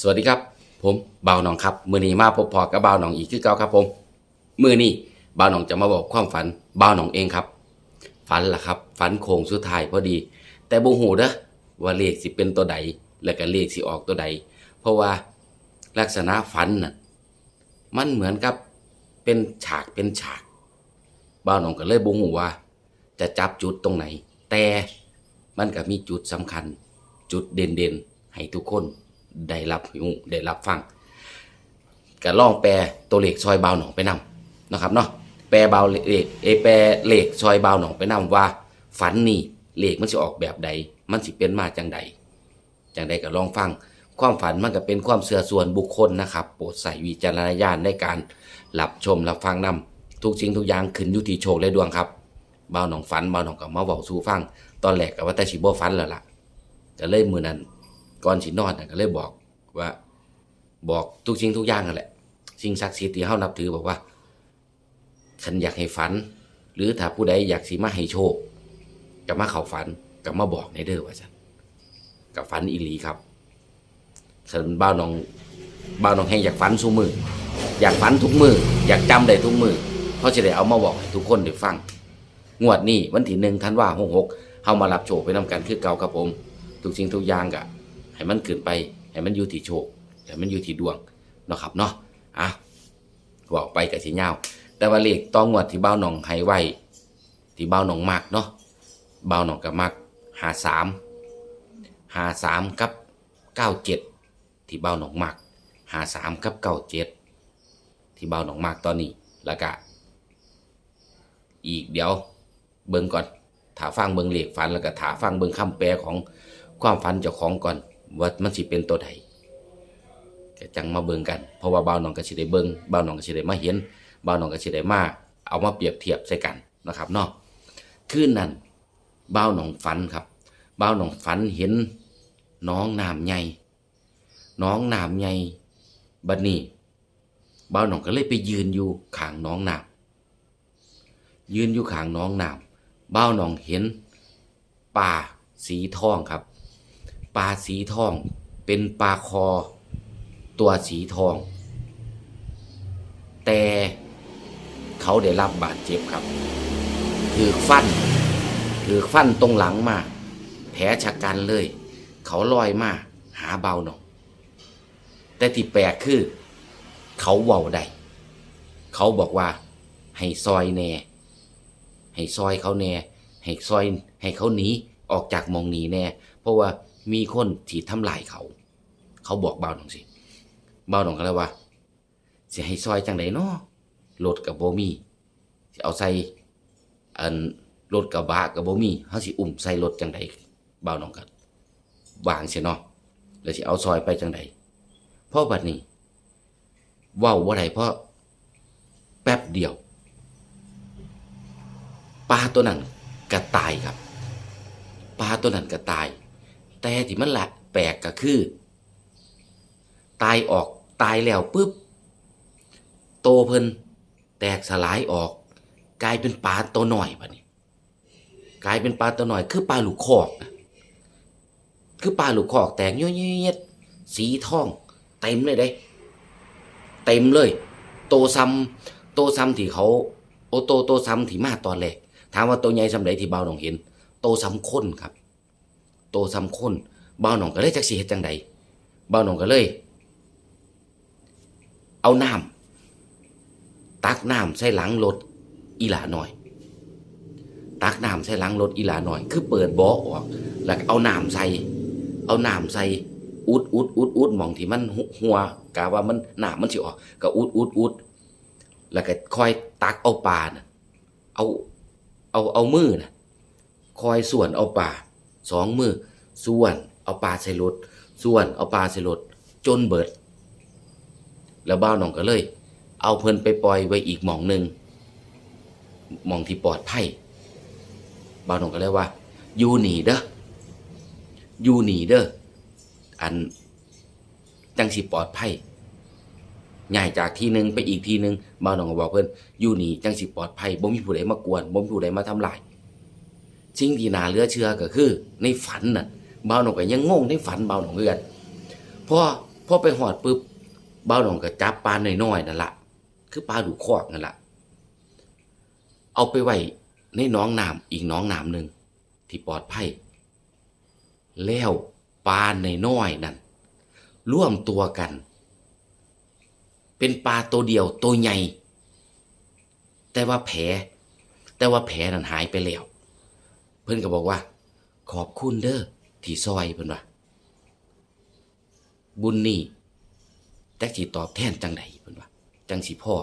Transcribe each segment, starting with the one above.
สวัสดีครับ ผมบ่าวหนองครับมือนี้มาพบพอกับบ่าวหนองอีกคือเก่าครับผมมือนี้บ่าวหนองจะมาบอกความฝันบ่าวหนองเองครับ ฝันล่ะครับ ฝันโค้งสุดท้ายพอดี แต่บ่ฮู้เด้อว่าเลขสิเป็นตัวใดแล้วก็เลขสิออกตัวใด เพราะว่าลักษณะฝันน่ะมันเหมือนกับเป็นฉากเป็นฉากบ่าวหนองก็เลยบ่ฮู้ว่า จะจับจุดตรงไหน แต่มันก็มีจุดสำคัญ จุดเด่นๆให้ทุกคน ได้รับรู้ได้รับฟังก็ลองแปลตัวเลขซอยเบาหนองไปนำนะครับเนาะแปลบาเลขเอแปลเลขซอยเบาหนองไปนำว่าฝันนี่เลขมันสิออกแบบใด มันสิเป็นมาจังใดจังใดก็ลองฟัง ความฝันมันก็เป็นความเสื่อส่วนบุคคลนะครับ โปรดใส่วิจารณญาณในการรับชมรับฟังนำทุกสิ่งทุกอย่างขึ้นยู่ที่โชคและดวงครับเบาหนองฝันเบาหนองก็มาเว้าสู่ฟัง ตอนแรกก็ว่าแต่สิบ่ฝันแล้วล่ะก็เลยมือนั้น ก่อนสินอนน่ะก็เลยบอกว่า บอกทุกสิ่งทุกอย่างนั่นแหละ สิ่งศักดิ์สิทธิ์ที่เฮานับถือบอกว่าฉันอยากให้ฝัน หรือถ้าผู้ใดอยากสิมาให้โชคก็มาเข้าฝันก็มาบอกในเด้อว่าซั่นกับฝันอีหลีครับฉันบ้าวน้องบ้าวน้องแห้งอยากฝันซุมืออยากฝันทุกมืออยากจำได้ทุกมือเพราะจะได้เอามาบอกให้ทุกคนได้ฟัง งวดนี้วันที่หนึ่งธันว่าหกหกเฮามารับโชคไปนำกันคือเก่าครับผม ทุกสิ่งทุกอย่างกะ ให้มันขึ้นไปให้มันอยู่ที่โชคให้มันอยู่ที่ดวงเนาะครับเนาะอะบอกไปกับสิยาแต่ว่าเลขต้องงวดที่เบ้าหนองให้ไว้ที่เบ้าหนองมากเนาะเบ้าหนองกับมากหาสามหาสามกับเก้าเจ็ดที่เบ้าหนองมากหาสามกับเก้าเจ็ดที่เบ้าหนองมากตอนนี้แล้วก็อีกเดี๋ยวเบิ่งก่อนถาฟังเบิงเลขฝันแล้วก็ถาฟังเบิงคำแปลของความฝันเจ้าของก่อน ว่ามันสิเป็นตัวใดก็จังมาเบิงกัน เพราะว่าบ่าวน้องก็สิได้เบิงบ่าวน้องก็สิได้มาเห็นบ่าวน้องก็สิได้มาเอามาเปรียบเทียบใส่กันนะครับเนาะคืนนั้นบ่าวน้องฝันครับบ่าวน้องฝันเห็นน้องน้ำใหญ่น้องน้ำใหญ่บัดนี้บ่าวน้องก็เลยไปยืนอยู่ข้างน้องน้ำยืนอยู่ข้างน้องน้ำบ้าวหนองเห็นปลาสีทองครับ ปลาสีทอง เป็นปลาคอ ตัวสีทอง แต่เขาได้รับบาดเจ็บครับ ถือฟัน ถือฟันตรงหลังมา แผลชะกันเลย เขาลอยมา หาเบาหนองแต่ที่แปลกคือ เขาเว้าได้เขาบอกว่า ให้ซอยแหน่ ให้ซอยเขาแน่ ให้ซอย ให้เขาหนีออกจากมองหนีแน่ เพราะว่า มีคนที่ทำลายเขา เขาบอกเบาหนองสิเบาหนองก็เลยว่าสิให้ซอยจังไดเนาะรถกับโบมีสิเอาใส่อันรถกระบะกับโบมีเขาสิอุ้มใส่รถจังไดเบาหนองก็วางเสียเนาะแล้วสิเอาซอยไปจังไดเพราะบัดนี้เว้าว่าไรเพราะแป๊บเดียวปลาตัวนั้นก็ตายครับปลาตัวนั้นก็ตาย แต่ที่มันละแปลกก็คือ ตายออกตายแล้วปุ๊บ โตเพิ่นแตกสลายออก กลายเป็นปลาตัวหน่อยปะนี่กลายเป็นปลาตัวหน่อย คือปลาหลูกคอกนะคือปลาหลูกคอกแตกเยอะๆสีทองเต็มเลยเด้ เต็มเลย โตซ้ำโตซ้ำที่เขา โอโตโตซ้ำที่มาตอนแรกถามว่าตัวใหญ่สำใดที่เบาหนองเห็น โตซ้ำค้นครับ โตซ้ำคนเบาหนองก็เลยจักสิเฮ็ดจังใดเบาหนองก็เลย เอาน้ำตักน้ำใส่หลังรถอีหลาหน่อย ตักน้ำใส่หลังรถอีหลาหน่อย คือเปิดบ่อออก แล้วเอาน้ำใส่ เอาน้ำใส่อุดอุดอุดอุดมองที่มันหัวกะว่ามันน้ำมันสิออกก็อุดอุดอุดแล้วก็คอยตักเอาปลานะเอาเอาเอามือนะคอยส่วนเอาปลา สองมือส่วนเอาปลาใส่รถส่วนเอาปลาใส่รถจนเบิด แล้วบ้าวน้องก็เลย เอาเพิ่นไปปล่อยไว้อีกหมองหนึ่งหมองที่ปลอดภัยบ้าวน้องก็เลยว่าอยู่หนีเด้ออยู่หนีเด้ออันจังสิปลอดภัยง่ายจากที่หนึ่งไปอีกที่หนึ่งบ่าวหนองก็บอกเพื่อนอยู่หนีจังสิปลอดภัยบ่มีผู้ใดมากวนบ่มีผู้ใดมาทำลาย สิ่งที่น่าเหลือเชื่อก็คือ ในฝันน่ะบ่าวหนองก็ยังงงในฝันบ่าวหนองเอือนพราะพอไปหอดปุ๊บเบาหนองก็จับปลาหน้อยๆนั่นละคือปลาดูคอกนั่นละเอาไปไว้ในน้องน้ำอีกน้องน้ำหนึ่งที่ปลอดภัยแล้วปลาน้อยนั่นร่วมตัวกัน เป็นปลาตัวเดียวตัวใหญ่ แต่ว่าแผลแต่ว่าแผลนั้นหายไปแล้ว เพื่อนก็บอกว่า ขอบคุณเด้อที่ซอยเพื่อนว่าบุญนี่แจ็คสีตอบแทนจังใดเพิ่นว่าจังสีพ่อ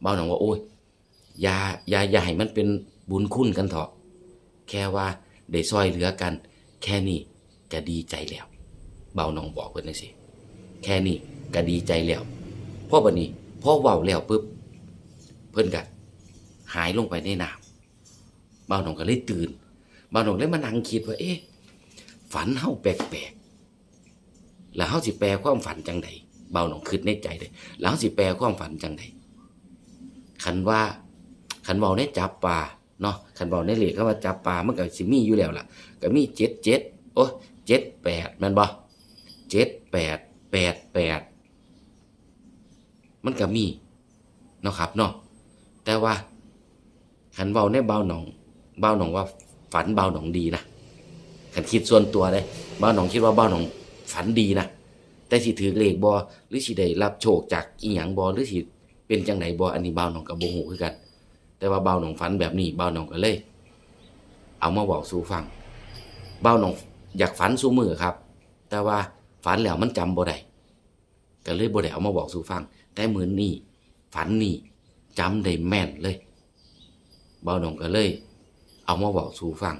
เบาหนองว่าโอ้ยอย่าอย่าอย่าให้มันเป็นบุญคุณกันเถอะแค่ว่าได้ซอยเหลือกัน แค่นี้ก็ดีใจแล้ว เบาหนองบอกเพิ่นจังซี่แค่นี้ก็ดีใจแล้วพ่อบัดนี้พ่อเว้าแล้วปุ๊บเพิ่นก็หายลงไปในน้ำเบาหนองก็เลยตื่น บาหนองเลยมานั่งคิดว่า เอ๊ะฝันเฮาแปลกๆแล้วเฮาสิแปลความฝันจังใดเบาหนองคิดในใจเลยแล้วเฮาสิแปลความฝันจังใดคันว่าคันเว้าในจับปลาเนาะคันเว้าในเหล็กเขาว่าจับปลามันก็สิมีอยู่แล้วล่ะก็มีเจ็ดเจ็ดโอ้เจ็ดแปดแม่นบ่เจ็ดแปดแปดแปดมันก็มีเนาะครับเนาะแต่ว่าคันเว้าในเบาหนองเบาหนองว่า ฝันเบาหนองดีนะคันคิดส่วนตัวเลยเบาหนองคิดว่าเบาหนองฝันดีนะแต่สิถือเลขบอหรือสิได้รับโชคจากอีหยังบอหรือสิเป็นจังไหนบออันนี้เบาหนองกับโบหูคือกัน แต่ว่าเบาหนองฝันแบบนี้เบาหนองก็เลย เอามาบอกสู่ฟังเบาหนองอยากฝันสู่มือครับ แต่ว่าฝันแล้วมันจำบ่ได้ก็เลยบ่ได้เอามาบอกสู่ฟัง แต่มือนี้ฝันนี่จำได้แม่นเลย เบาหนองก็เลย เอามาบอกสู่ฟัง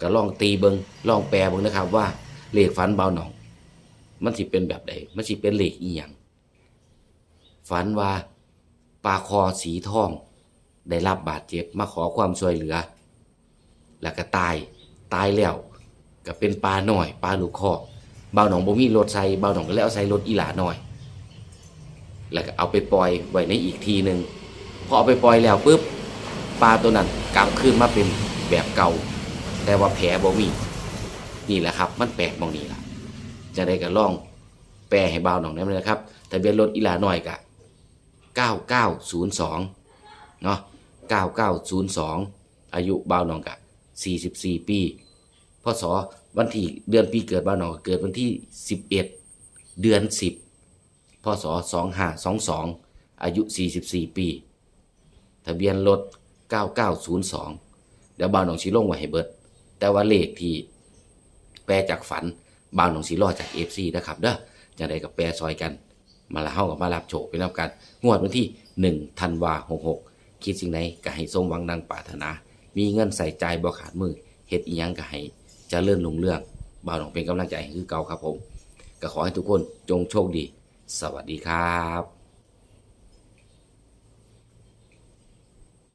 ก็ลองตีเบิงลองแปลเบิงนะครับ ว่าเลขฝันเบาหนอง มันสิเป็นแบบใดมันสิเป็นเหล็กอีหยังฝันว่าปลาคอสีทอง ได้รับบาดเจ็บมาขอความช่วยเหลือ แล้วก็ตายตายแล้วก็เป็นปลาหน่อยปลาลูกคอเบาหนองบ่มีรถใส่เบาหนองก็เลยเอาใส่รถอีหลาหน่อย แล้วก็เอาไปปล่อยไว้ในอีกทีหนึ่งพอเอาไปปล่อยแล้วปุ๊บ ปลาตัวนั้นกลับคืนมาเป็นแบบเก่า แต่ว่าแผลบ่มีนี่แหละครับ มันแปลกมองนี้ล่ะ จะได้กันล่องแปลให้เบาหน่องได้ไหมนะครับทะเบียนรถอีหลาหน่อยกะ9902เนาะ9902 อายุเบาหน่องกะ44 ปีพศวันที่เดือนปีเกิดเบาหน่องเกิดวันที่ 11 เดือน 10พศ2522 อายุ 44 ปี ทะเบียนรถ 9902 เดี๋ยวเบาหนองชิลงไว้ให้เบิด แต่ว่าเลขที่แปลจากฝันบางหนองสีรอดจากเอฟซีนะครับเด้อจังใดกับแปลซอยกัน มาละเฮากับมารับโชคไปแล้วกัน งวดวันที่ 1 ธันวาหกหกคิดสิ่งไหนก็ให้สมหวังดังปรารถนา มีเงินใส่ใจบ่ขาดมือเฮ็ดอีหยังก็ให้จะเลื่อนลงเรื่องบ่าวหนองเป็นกำลังใจให้คือเก่าครับผม ก็ขอให้ทุกคนจงโชคดี สวัสดีครับ